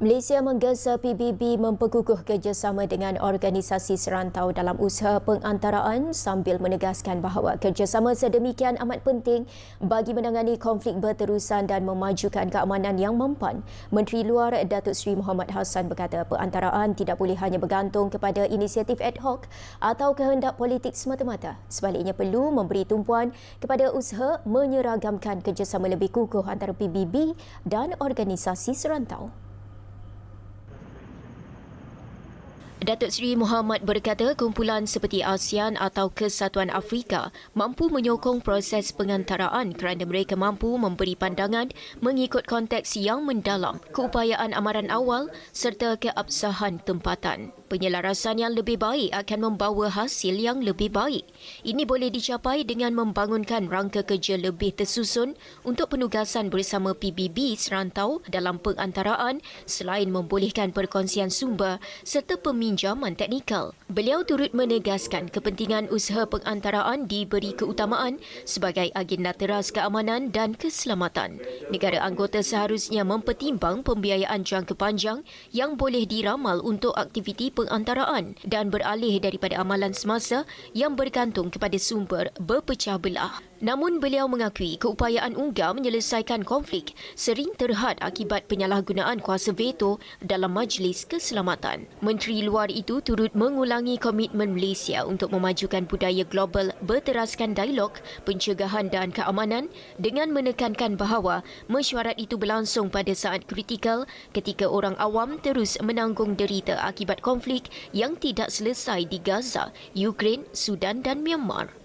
Malaysia menggesa PBB memperkukuh kerjasama dengan organisasi serantau dalam usaha pengantaraan sambil menegaskan bahawa kerjasama sedemikian amat penting bagi menangani konflik berterusan dan memajukan keamanan yang mempan. Menteri Luar Datuk Seri Muhammad Hassan berkata pengantaraan tidak boleh hanya bergantung kepada inisiatif ad hoc atau kehendak politik semata-mata. Sebaliknya perlu memberi tumpuan kepada usaha menyeragamkan kerjasama lebih kukuh antara PBB dan organisasi serantau. Datuk Seri Muhammad berkata kumpulan seperti ASEAN atau Kesatuan Afrika mampu menyokong proses pengantaraan kerana mereka mampu memberi pandangan mengikut konteks yang mendalam, keupayaan amaran awal serta keabsahan tempatan. Penyelarasan yang lebih baik akan membawa hasil yang lebih baik. Ini boleh dicapai dengan membangunkan rangka kerja lebih tersusun untuk penugasan bersama PBB serantau dalam pengantaraan selain membolehkan perkongsian sumber serta peminjaman teknikal. Beliau turut menegaskan kepentingan usaha pengantaraan diberi keutamaan sebagai agenda teras keamanan dan keselamatan. Negara anggota seharusnya mempertimbang pembiayaan jangka panjang yang boleh diramal untuk aktiviti pengantaraan dan beralih daripada amalan semasa yang bergantung kepada sumber berpecah belah. Namun beliau mengakui keupayaan UNGA menyelesaikan konflik sering terhad akibat penyalahgunaan kuasa veto dalam Majlis Keselamatan. Menteri Luar itu turut mengulangi komitmen Malaysia untuk memajukan budaya global berteraskan dialog, pencegahan dan keamanan dengan menekankan bahawa mesyuarat itu berlangsung pada saat kritikal ketika orang awam terus menanggung derita akibat konflik yang tidak selesai di Gaza, Ukraine, Sudan dan Myanmar.